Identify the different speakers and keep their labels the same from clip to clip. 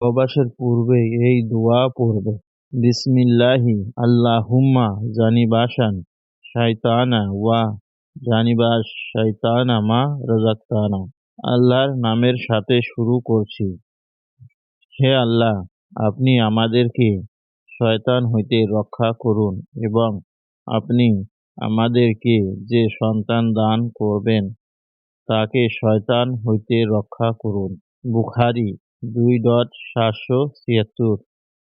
Speaker 1: প্রবাসের পূর্বে এই দোয়া পড়বে। বিসমিল্লাহি, আল্লাহুম্মা, জানিবাসান, শাইতানা, ওয়া, জানিবাস, শাইতানা, মা রাজাক্তানা আল্লাহর নামের সাথে শুরু করছি। হে আল্লাহ, আপনি আমাদেরকে শয়তান হইতে রক্ষা করুন এবং আপনি আমাদেরকে যে সন্তান দান করবেন, তাকে শয়তান হইতে রক্ষা করুন। বুখারি দুই ডট সাতশো ছিয়াত্তর।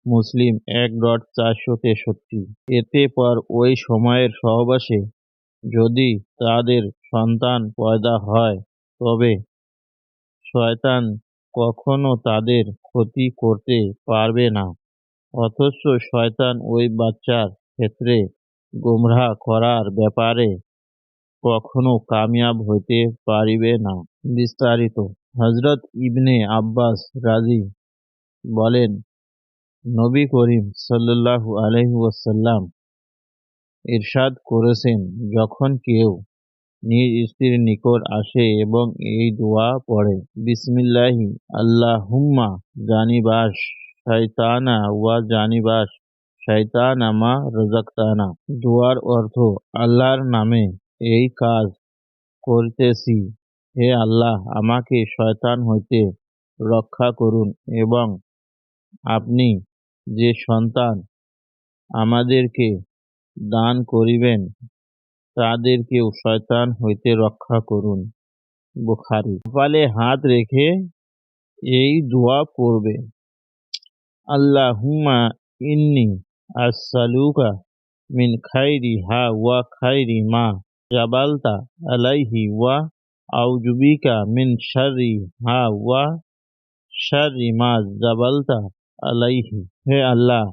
Speaker 1: মুসলিম এক ডট চারশো তেষট্টি। এতে পর ওই সময়ের সহবাসে যদি তাদের সন্তান পয়দা হয়, তবে শয়তান কখনো তাদের ক্ষতি করতে পারবে না। অথচ শয়তান ওই বাচ্চার ক্ষেত্রে গোমরাহ করার ব্যাপারে কখনো কামিয়াব হইতে পারিবে না। বিস্তারিত হজরত ইবনে আব্বাস রাজি বলেন, নবী করিম সাল্লাল্লাহু আলহি ইরশাদ করেছেন যখন কেউ নিজ স্ত্রীর নিকট আসে এবং এই দোয়া পড়ে, বিসমিল্লাহি, আল্লাহুম্মা জানিবাস শয়তানা ওয়া জানিবাস শয়তানা মা রাজাক্তানা দোয়ার অর্থ, আল্লাহর নামে এই কাজ করতেছি। হে আল্লাহ, আমাকে শয়তান হইতে রক্ষা করুন এবং আপনি যে সন্তান আমাদেরকে দান করিবেন, তাদেরকেও শয়তান হইতে রক্ষা করুন। বুখারি। কপালে হাত রেখে এই দোয়া পড়বে। আল্লাহুম্মা ইন্নি আসালুকা মিন খাইরি হা ওয়া খাইরি মা জাবালতা আলাইহি ওয়া আউজুবিকা মিন হা ওয়া মা আলাইহি হে আল্লাহ,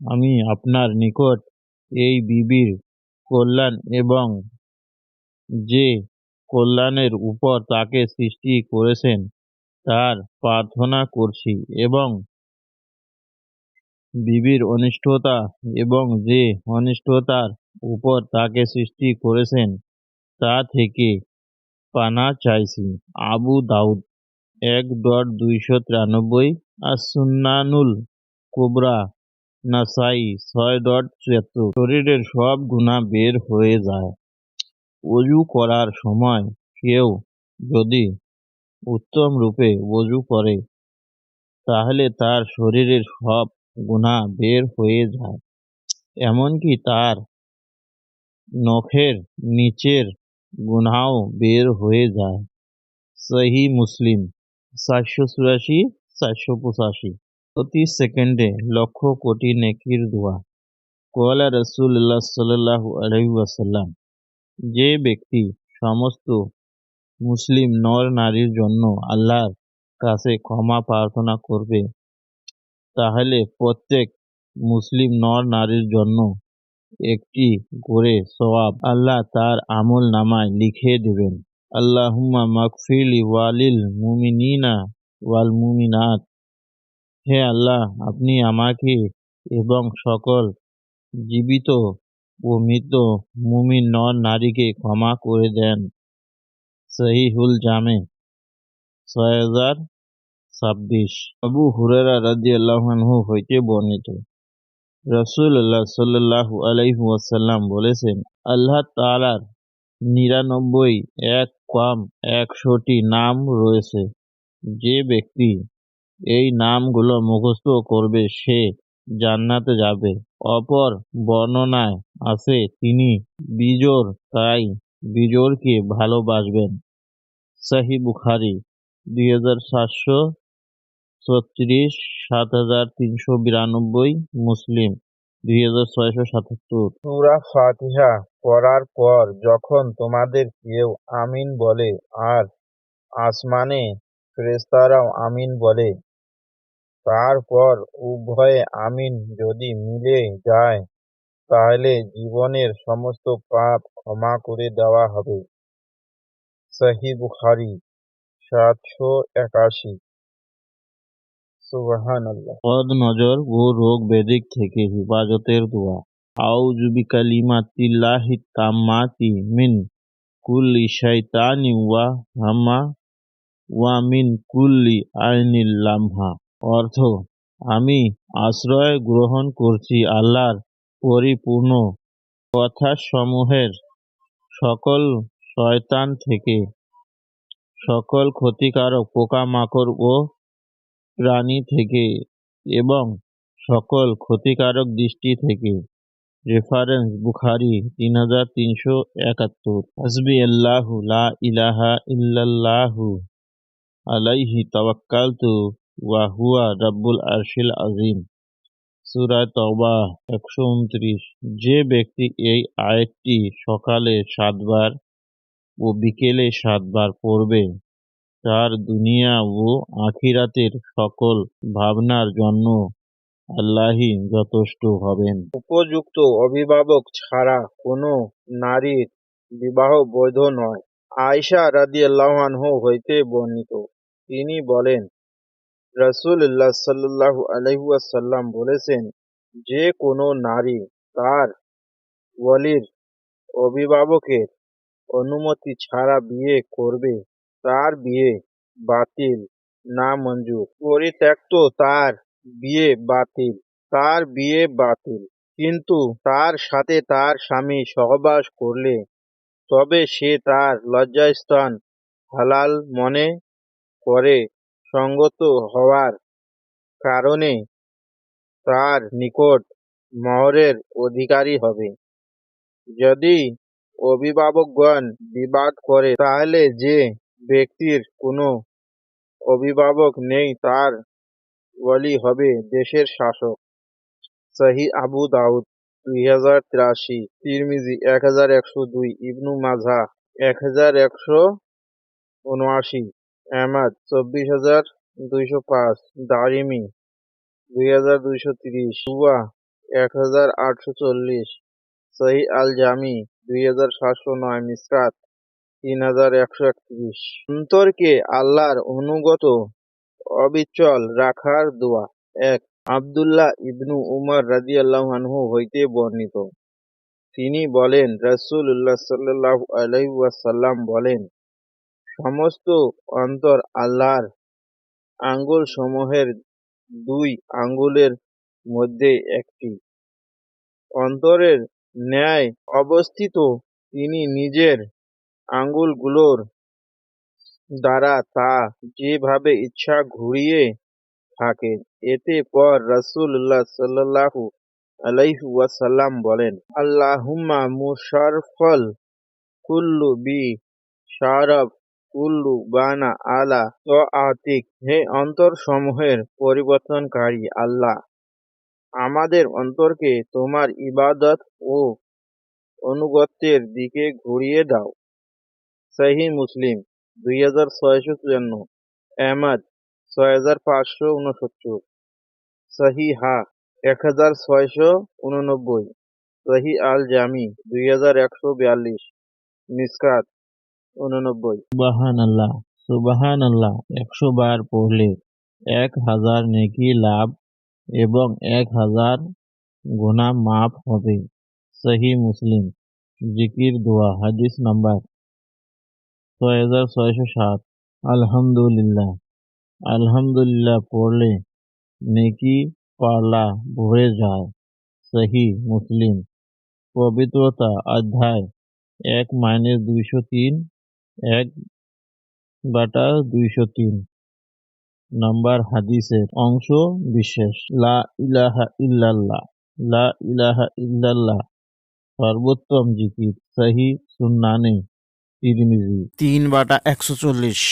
Speaker 1: আমি আপনার নিকট এই বিবির কল্যাণ এবং যে কল্যাণের উপর তাকে সৃষ্টি করেছেন, তার প্রার্থনা করছি এবং বিবির অনিষ্টতা এবং যে অনিষ্টতার উপর তাকে সৃষ্টি করেছেন, তা থেকে পানা চাইছি। আবু দাউদ, এক ডট দুইশো তিরানব্বই, আর সুন্নানুল কোবরা, নাসাই, ছয় ডট চুয়াত্তর শরীরের সব গুণা বের হয়ে যায়। অজু করার সময় কেউ যদি উত্তম রূপে অজু করে, তাহলে তার শরীরের সব গুণা বের হয়ে যায়। এমনকি তার নখের নিচের গুনাও বের হয়ে যায় সহি মুসলিম চারশো চুরাশি চারশো পঁচাশি প্রতি সেকেন্ডে লক্ষ কোটি নেকির দোয়া কোয়ালা রসুল্লাহ সাল্লাহ আলহিউসাল্লাম যে ব্যক্তি সমস্ত মুসলিম নর নারীর জন্য আল্লাহর কাছে ক্ষমা প্রার্থনা করবে, তাহলে প্রত্যেক মুসলিম নর নারীর জন্য একটি করে সওয়াব আল্লাহ তার আমল নামায় লিখে দেবেন। আল্লাহুম্মা মাকফিলি ওয়ালিল মুমিনিনা ওয়াল মুমিনাত। হে আল্লাহ, আপনি আমাকে এবং সকল জীবিত ও মৃত মুমিন নর নারীকে ক্ষমা করে দেন। সহিহুল জামে ছয় হাজার ছাব্বিশ। আবু হুরেরা রাজি আল্লাহু হইতে বর্ণিত। রসুল্লাহ সাল্লাহু আলাইহু আসাল্লাম বলেছেন, আল্লাহ তালার নিরানব্বই এক কম একশোটি নাম রয়েছে। যে ব্যক্তি এই নামগুলো মুখস্থ করবে, সে জান্নাতে যাবে। অপর বর্ণনায় আছে, তিনি বিজোর তাই বিজোরকে ভালোবাসবেন। সাহি বুখারি, দুই হাজার সাতশো ছত্রিশ, সাত হাজার তিনশো বিরানব্বই মুসলিম, দুই হাজার ছয়শো সাতাত্তর।
Speaker 2: সূরা ফাতিহা পড়ার পর যখন তোমাদের কেউ আমিন বলে আর আসমানে ফেরেশতারাও আমিন বলে, তারপর উভয়ে আমিন যদি মিলে যায়, তাহলে জীবনের সমস্ত পাপ ক্ষমা করে দেওয়া হবে। সহি বুখারি, সাতশো একাশি।
Speaker 1: নজর ও রোগ থেকে দোয়া। আউযু বিকালিমাতিল্লাহি তাম্মাতি মিন কুল্লি শাইতানি ওয়া ওয়া মিন কুল্লি আইনিল লামহা।
Speaker 3: অর্থ, আমি আশ্রয় গ্রহণ করছি আল্লাহর পরিপূর্ণ কথাসমূহের সকল শয়তান থেকে। সকল ক্ষতিকারক পোকামাকড় ও প্রাণী থেকে এবং সকল ক্ষতিকারক দৃষ্টি থেকে। রেফারেন্স বুখারি তিন হাজার তিনশো একাত্তর। হসবি আল্লাহু লা ইলাহা ইল্লাল্লাহু আলাইহি তাওয়াক্কালতু ওয়া হুয়া রাব্বুল আরশিল আজিম সূরা তওবা একশো উনত্রিশ। যে ব্যক্তি এই আয়াতটি সকালে সাতবার ও বিকেলে সাতবার পড়বে তার দুনিয়া ও আখিরাতের সকল ভাবনার জন্য আল্লাহই যথেষ্ট হবেন।
Speaker 1: উপযুক্ত অভিভাবক ছাড়া কোনো নারীর বিবাহ বৈধ নয়। আয়সা রাদিয়াল্লাহু আনহু হইতে বর্ণিত। তিনি বলেন, রাসূলুল্লাহ সাল্লাল্লাহু আলাইহি ওয়াসাল্লাম বলেছেন, যে কোনো নারী তার ওয়ালির অভিভাবকের অনুমতি ছাড়া বিয়ে করবে। তার বিয়ে বাতিল, না মঞ্জুর। পরিত্যক্ত তার বিয়ে বাতিল, তার বিয়ে বাতিল। কিন্তু তার সাথে তার স্বামী সহবাস করলে তবে সে তার লজ্জাস্থান হালাল মনে করে সঙ্গত হওয়ার কারণে তার নিকট মহরের অধিকারী হবে। যদি অভিভাবকগণ বিবাদ করে, তাহলে যে ব্যক্তির কোনো অভিভাবক নেই, তার ওয়ালি হবে দেশের শাসক। সহি আবু দাউদ, দুই হাজার তিরাশি। তিরমিজি, এক হাজার একশো দুই। ইবনু মাঝা এক হাজার একশো উনআশি। আহমদ, চব্বিশ হাজার দুইশো পাঁচ। দারিমি, দুই হাজার দুইশো তিরিশ। সুয়া, এক হাজার আটশো চল্লিশ। সহি আল জামি দুই হাজার সাতশো নয়। মিসরাত তিন হাজার একশো একত্রিশ। অন্তরকে আল্লাহর অনুগত অবিচল রাখার দোয়া। এক, আব্দুল্লাহ ইবনু উমর রাদিয়াল্লাহু আনহু হইতে বর্ণিত। তিনি বলেন, রাসূলুল্লাহ সাল্লাল্লাহু আলাইহি ওয়াসাল্লাম বলেন, সমস্ত অন্তর আল্লাহর আঙ্গুল সমূহের দুই আঙ্গুলের মধ্যে একটি। অন্তরের ন্যায় অবস্থিত, তিনি নিজের আঙ্গুলগুলোর দ্বারা তা যেভাবে ইচ্ছা ঘুরিয়ে থাকেন এতে পর রাসূলুল্লাহ সাল্লাল্লাহু আলাইহি ওয়াসাল্লাম বলেন, আল্লাহুম্মা মুশারফল কুল্লু বি শারফ কুল্লু বানা আলা তো আতিক হে অন্তর সমূহের পরিবর্তনকারী আল্লাহ, আমাদের অন্তরকে তোমার ইবাদত ও অনুগত্যের দিকে ঘুরিয়ে দাও। সহি মুসলিম দুই হাজার ছয়শো চুয়ান্ন আহমদ ছয় হাজার পাঁচশো উনসত্তর, সহি হা এক হাজার ছয়শো উননব্বই, সহি আল জামি দুই হাজার একশো বিয়াল্লিশ, মিসকাত উননব্বই।
Speaker 3: সুবাহান আল্লাহ সুবাহান আল্লাহ একশো বার পড়লে এক হাজার নেকি লাভ এবং এক হাজার গুনাহ মাফ হবে। সহি মুসলিম, জিকির দোয়া, হাদিস নাম্বার ছয় হাজার ছয়শো সাত। আলহামদুলিল্লাহ। আলহামদুলিল্লাহ পড়লে নেকি পাল্লা ভরে যায়। সহি মুসলিম। পবিত্রতা অধ্যায় এক মাইনাস দুইশো তিন, এক বাটা দুইশো তিন। নাম্বার হাদিসের অংশ বিশেষ। লা ইলাহা ইল্লাল্লাহ। লা ইলাহা ইল্লাল্লাহ। সর্বোত্তম জিকির। সহি সুন্নানে।
Speaker 4: তিন বাটা একশো চল্লিশ।